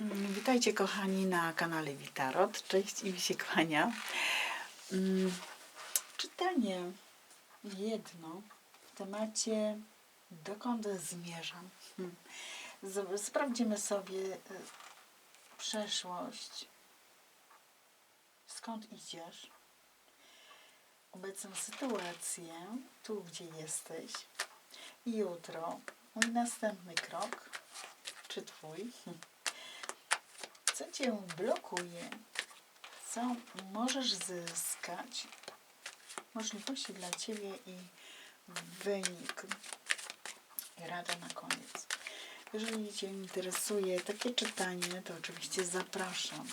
Mm, Witajcie kochani na kanale Witarot. Cześć i się kłania. Mm, Czytanie jedno w temacie dokąd zmierzam. Hmm. Sprawdzimy sobie y, przeszłość. Skąd idziesz? Obecną sytuację, tu gdzie jesteś. I jutro mój następny krok, czy twój, co cię blokuje, co możesz zyskać, możliwości dla ciebie i wynik. Rada na koniec. Jeżeli Cię interesuje takie czytanie, to oczywiście zapraszam.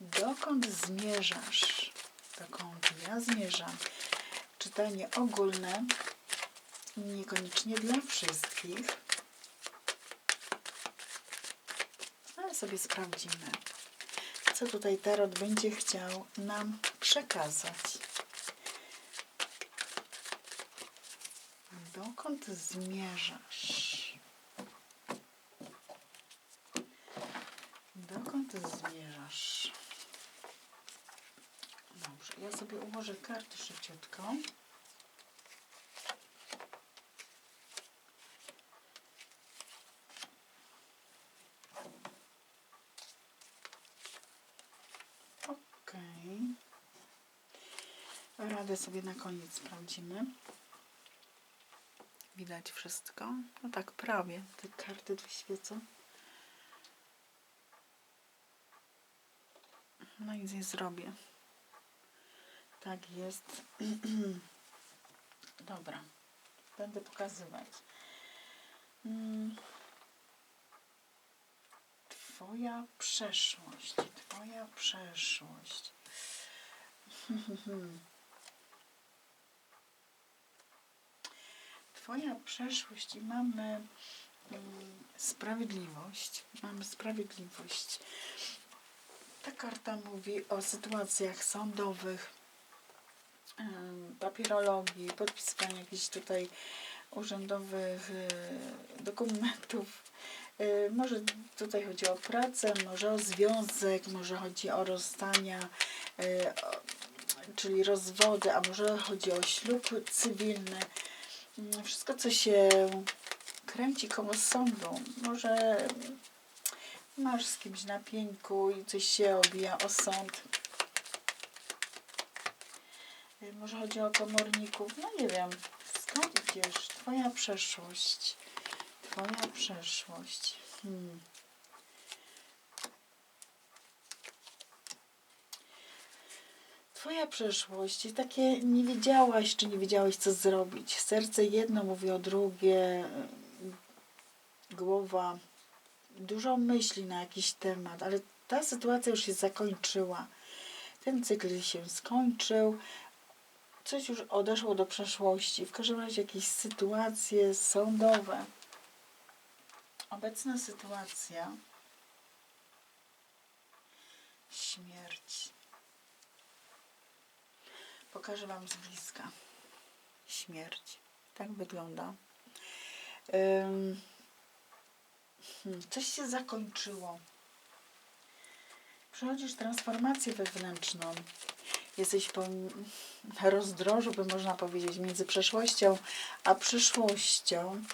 Dokąd zmierzasz? Dokąd ja zmierzam? Czytanie ogólne, niekoniecznie dla wszystkich, sobie sprawdzimy, co tutaj Tarot będzie chciał nam przekazać. Dokąd zmierzasz? Dokąd zmierzasz? Dobrze, ja sobie ułożę karty szybciutko. Okej. Radę sobie na koniec sprawdzimy. Widać wszystko? No tak, prawie. Te karty tu świecą. No nie zrobię. Tak jest. Dobra. Będę pokazywać. Mm. Twoja przeszłość. Twoja przeszłość. Twoja przeszłość i mamy mm, sprawiedliwość. Mamy sprawiedliwość. Ta karta mówi o sytuacjach sądowych, papierologii, podpisywania jakichś tutaj urzędowych e, dokumentów. E, Może tutaj chodzi o pracę, może o związek, może chodzi o rozstania, e, czyli rozwody, a może chodzi o ślub cywilny. Mm, Wszystko, co się kręci koło sądu. Może masz z kimś na pieńku i coś się obija o sąd. Y, Może chodzi o komorników. No nie wiem. Skąd idziesz? Twoja przeszłość. Twoja przeszłość. Hmm. Twoja przeszłość i takie nie wiedziałaś, czy nie wiedziałeś, co zrobić. Serce jedno mówi o drugie, głowa dużo myśli na jakiś temat, ale ta sytuacja już się zakończyła. Ten cykl się skończył, coś już odeszło do przeszłości. W każdym razie jakieś sytuacje sądowe. Obecna sytuacja. Śmierć. Pokażę Wam z bliska. Śmierć. Tak wygląda. Hmm, coś się zakończyło. Przechodzisz transformację wewnętrzną. Jesteś po rozdrożu, by można powiedzieć, między przeszłością a przyszłością.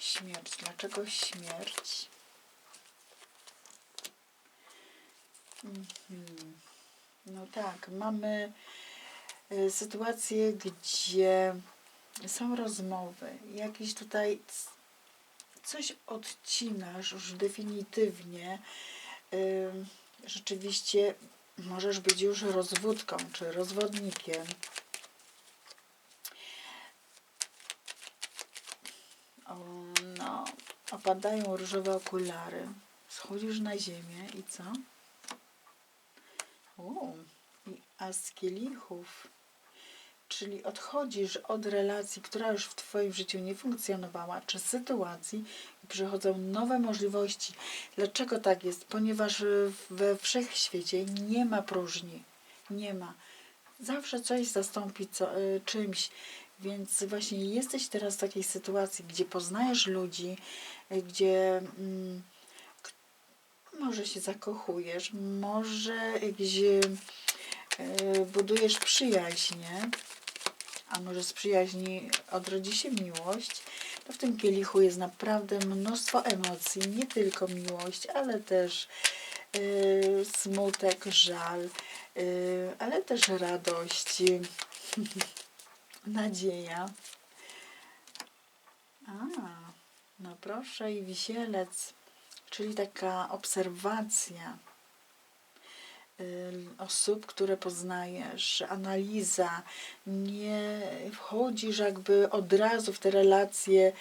Śmierć. Dlaczego śmierć? Mhm. No tak, mamy y, sytuację, gdzie są rozmowy, jakieś tutaj coś odcinasz już definitywnie. Ym, Rzeczywiście możesz być już rozwódką czy rozwodnikiem. No, opadają różowe okulary. Schodzisz na ziemię i co? O, i as kielichów czyli odchodzisz od relacji, która już w Twoim życiu nie funkcjonowała, czy sytuacji i przychodzą nowe możliwości. Dlaczego tak jest? Ponieważ we wszechświecie nie ma próżni. Nie ma. Zawsze coś zastąpi co, y, czymś. Więc właśnie jesteś teraz w takiej sytuacji, gdzie poznajesz ludzi, y, gdzie mm, może się zakochujesz, może gdzie y, budujesz przyjaźnie, a może z przyjaźni odrodzi się miłość, to w tym kielichu jest naprawdę mnóstwo emocji, nie tylko miłość, ale też y, smutek, żal, y, ale też radość, nadzieja. A, no proszę i wisielec, czyli taka obserwacja osób, które poznajesz, analiza, nie wchodzisz jakby od razu w te relacje,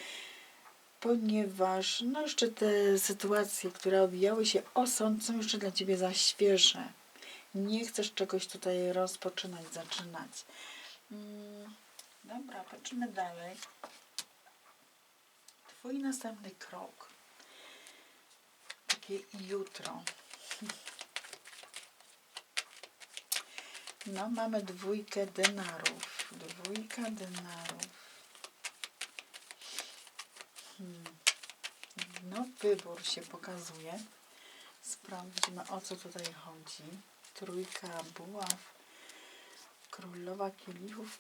ponieważ no jeszcze te sytuacje, które obijały się o sąd, są jeszcze dla Ciebie za świeże. Nie chcesz czegoś tutaj rozpoczynać, zaczynać. Mm, dobra, patrzymy dalej. Twój następny krok. Takie jutro. No, mamy dwójkę denarów. Dwójka denarów. Hmm. No, wybór się pokazuje. Sprawdźmy, o co tutaj chodzi. Trójka buław. Królowa kielichów.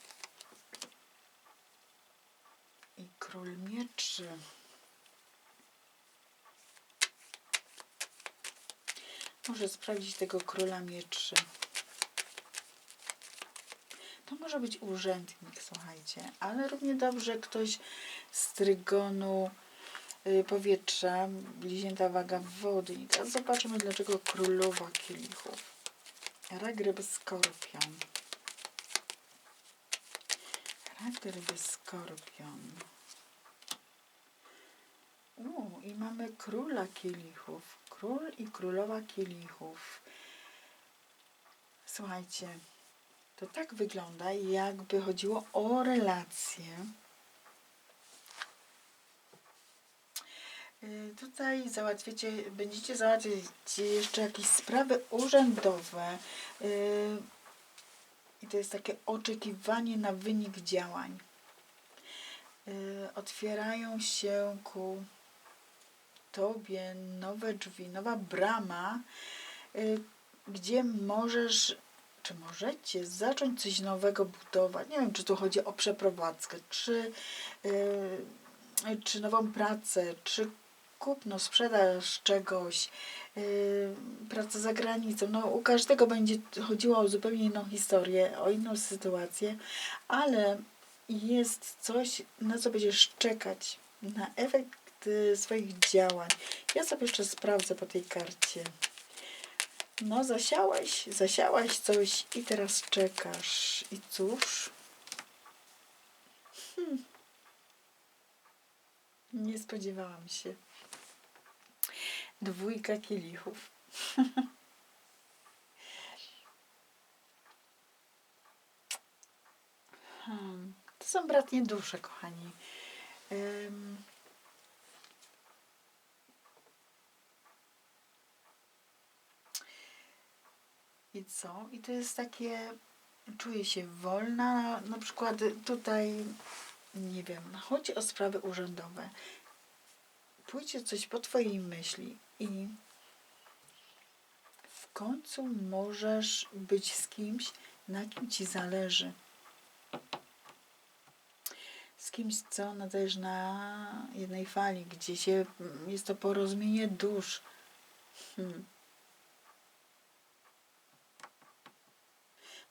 I król mieczy. Muszę sprawdzić tego króla mieczy. To może być urzędnik, słuchajcie, ale równie dobrze ktoś z trygonu y, powietrza, bliźnięta waga wodnika. Zobaczymy, dlaczego królowa kielichów. Rak skorpion. Rak skorpion. U, i mamy króla kielichów. Król i królowa kielichów. Słuchajcie, to tak wygląda, jakby chodziło o relacje. Y, Tutaj załatwicie, będziecie załatwiać jeszcze jakieś sprawy urzędowe. y, I to jest takie oczekiwanie na wynik działań. Y, Otwierają się ku tobie nowe drzwi, nowa brama, y, gdzie możesz, czy możecie zacząć coś nowego budować. Nie wiem, czy tu chodzi o przeprowadzkę, czy, y, czy nową pracę, czy kupno, sprzedaż czegoś, y, pracę za granicą. No, u każdego będzie chodziło o zupełnie inną historię, o inną sytuację, ale jest coś, na co będziesz czekać, na efekt swoich działań. Ja sobie jeszcze sprawdzę po tej karcie. No, zasiałaś, zasiałaś coś i teraz czekasz. I cóż? Hmm. Nie spodziewałam się. Dwójka kielichów. Hmm. To są bratnie dusze, kochani. Ym. I co? I to jest takie, czuję się wolna, na przykład tutaj, nie wiem, chodzi o sprawy urzędowe. Pójdzie coś po Twojej myśli i w końcu możesz być z kimś, na kim Ci zależy. Z kimś, co nadajesz na jednej fali, gdzie się, jest to porozumienie dusz. Hmm.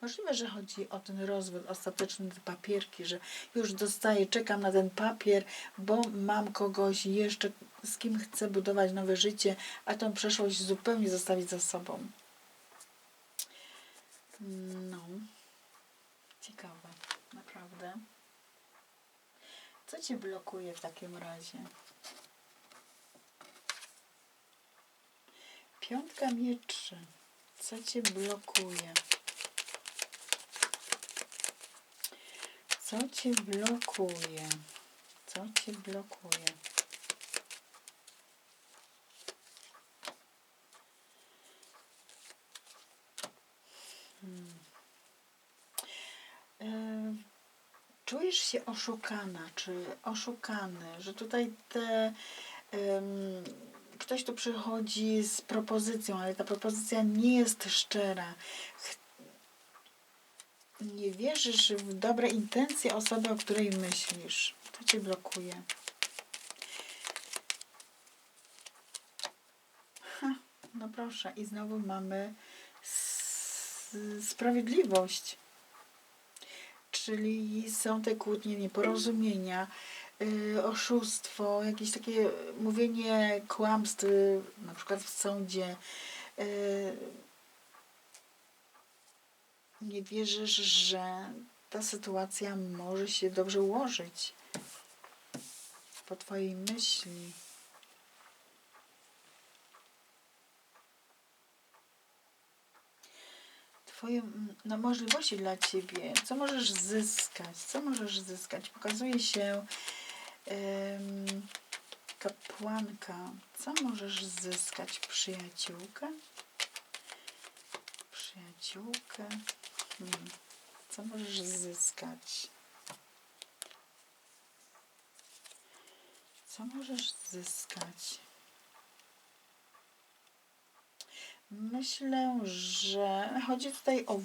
Możliwe, że chodzi o ten rozwód ostateczny, te papierki, że już dostaję, czekam na ten papier, bo mam kogoś jeszcze, z kim chcę budować nowe życie, a tą przeszłość zupełnie zostawić za sobą. No, ciekawe, naprawdę. Co Cię blokuje w takim razie? Piątka mieczy. Co Cię blokuje? Co Cię blokuje? Co Cię blokuje? Hmm. E, czujesz się oszukana, czy oszukany, że tutaj te, ktoś tu przychodzi z propozycją, ale ta propozycja nie jest szczera. Nie wierzysz w dobre intencje osoby, o której myślisz. To cię blokuje. Ha, no proszę, i znowu mamy sprawiedliwość czyli są te kłótnie, nieporozumienia, y, oszustwo, jakieś takie mówienie kłamstw, y, na przykład w sądzie. y, nie wierzysz, że ta sytuacja może się dobrze ułożyć po Twojej myśli. Twoje mm, no, możliwości dla Ciebie, co możesz zyskać, co możesz zyskać. Pokazuje się kapłanka, co możesz zyskać. Przyjaciółkę? Przyjaciółkę? Hmm. Co możesz zyskać? Co możesz zyskać? Myślę, że chodzi tutaj o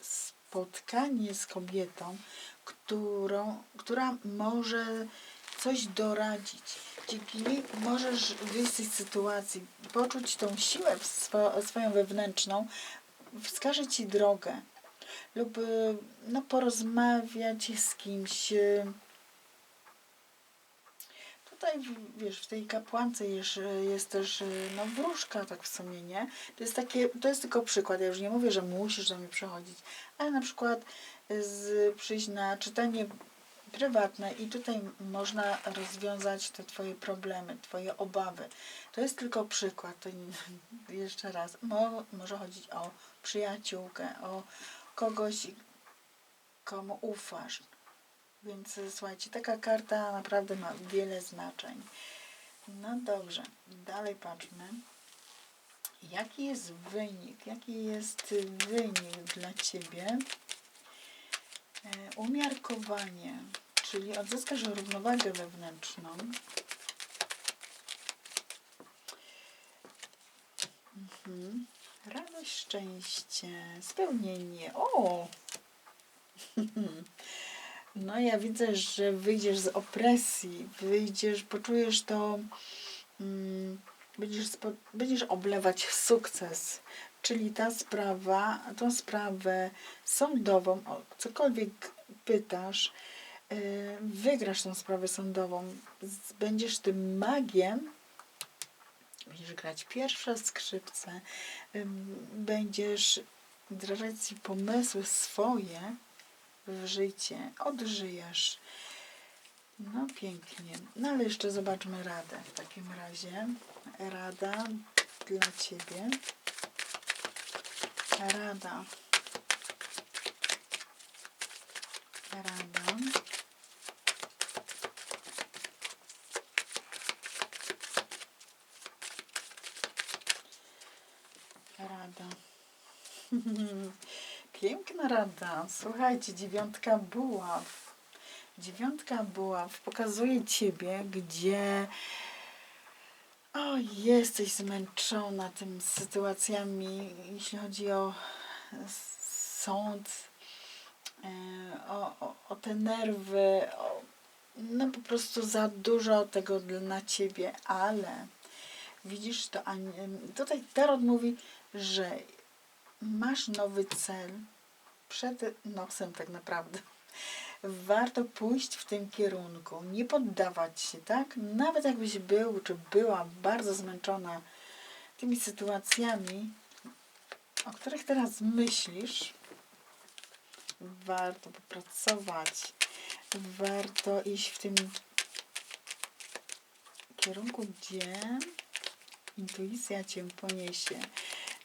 spotkanie z kobietą, którą, która może coś doradzić. Dzięki niej możesz wyjść z tej sytuacji, poczuć tą siłę swoją wewnętrzną, wskaże ci drogę lub y, no, porozmawiać z kimś. y, Tutaj, wiesz, w tej kapłance jest, jest też y, no, wróżka, tak w sumie, nie? To jest takie, to jest tylko przykład. Ja już nie mówię, że musisz do mnie przychodzić, ale na przykład z, przyjść na czytanie prywatne i tutaj można rozwiązać te Twoje problemy, Twoje obawy. To jest tylko przykład. To nie, jeszcze raz. Mo, może chodzić o przyjaciółkę, o kogoś, komu ufasz. Więc y, słuchajcie, taka karta naprawdę ma wiele znaczeń. No dobrze, dalej patrzmy. Jaki jest wynik? Jaki jest wynik dla Ciebie? E, Umiarkowanie, czyli odzyskasz równowagę wewnętrzną. Mhm. Radość, szczęście, spełnienie. O! No ja widzę, że wyjdziesz z opresji, wyjdziesz, poczujesz to, mm, będziesz, będziesz oblewać sukces. Czyli ta sprawa, tą sprawę sądową, o cokolwiek pytasz, yy, wygrasz tą sprawę sądową, będziesz tym magiem, będziesz grać pierwsze skrzypce, będziesz wdrażać pomysły swoje, w życie, odżyjesz. No pięknie. No ale jeszcze zobaczmy radę w takim razie. Rada dla Ciebie. Rada. Rada. Piękna rada. Słuchajcie, dziewiątka buław. Dziewiątka buław pokazuje ciebie, gdzie o, jesteś zmęczona tymi sytuacjami, jeśli chodzi o sąd, e, o, o, o te nerwy, o, no po prostu za dużo tego dla ciebie, ale widzisz to, tutaj Tarot mówi, że masz nowy cel przed nosem tak naprawdę. Warto pójść w tym kierunku, nie poddawać się, tak? Nawet jakbyś był czy była bardzo zmęczona tymi sytuacjami, o których teraz myślisz, warto popracować, warto iść w tym kierunku, gdzie intuicja cię poniesie.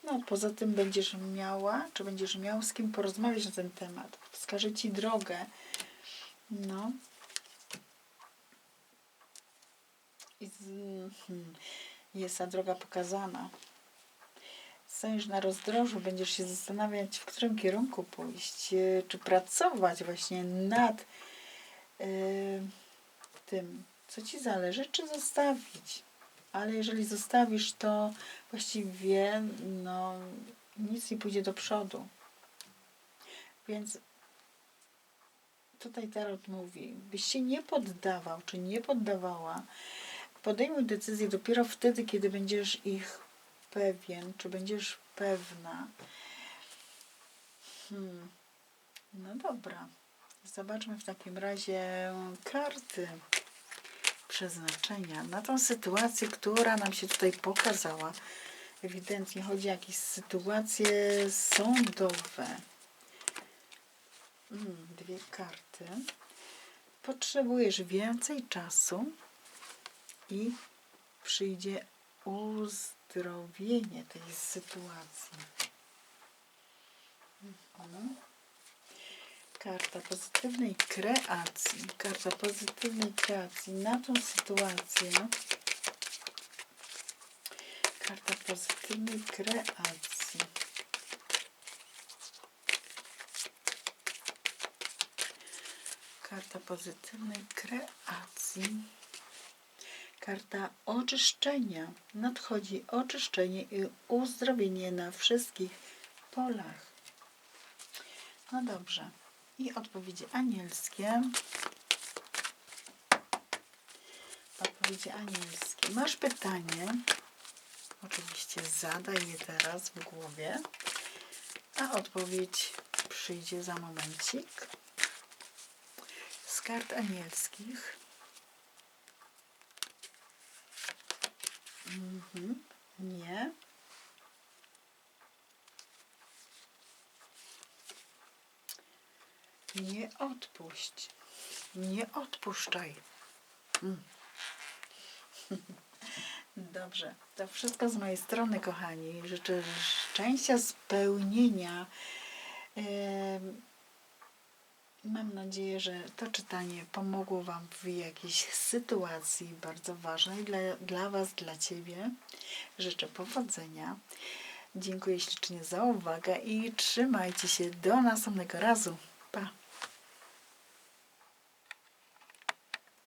No, poza tym będziesz miała, czy będziesz miał z kim porozmawiać na ten temat. Wskaże ci drogę. No. Hmm, jest ta droga pokazana. Stoisz na rozdrożu, będziesz się zastanawiać, w którym kierunku pójść, e, czy pracować właśnie nad y, tym, co ci zależy, czy zostawić. Ale jeżeli zostawisz, to właściwie no, nic nie pójdzie do przodu. Więc tutaj Tarot mówi, byś się nie poddawał, czy nie poddawała, podejmuj decyzję dopiero wtedy, kiedy będziesz ich pewien, czy będziesz pewna. Hmm. No dobra. Zobaczmy w takim razie karty przeznaczenia na tą sytuację, która nam się tutaj pokazała. Ewidentnie chodzi o jakieś sytuacje sądowe. Mm, dwie karty. Potrzebujesz więcej czasu i przyjdzie uzdrowienie tej sytuacji. Mhm. Karta pozytywnej kreacji. Karta pozytywnej kreacji na tą sytuację. Karta pozytywnej kreacji. Karta pozytywnej kreacji. Karta oczyszczenia. Nadchodzi oczyszczenie i uzdrowienie na wszystkich polach. No dobrze. I odpowiedzi anielskie. Odpowiedzi anielskie. Masz pytanie. Oczywiście zadaj je teraz w głowie. A odpowiedź przyjdzie za momencik. Z kart anielskich. Mhm. Nie. Nie odpuść. Nie odpuszczaj. Mm. Dobrze, to wszystko z mojej strony, kochani. Życzę szczęścia, spełnienia. Mam nadzieję, że to czytanie pomogło Wam w jakiejś sytuacji bardzo ważnej dla, dla Was, dla Ciebie. Życzę powodzenia. Dziękuję ślicznie za uwagę i trzymajcie się do następnego razu.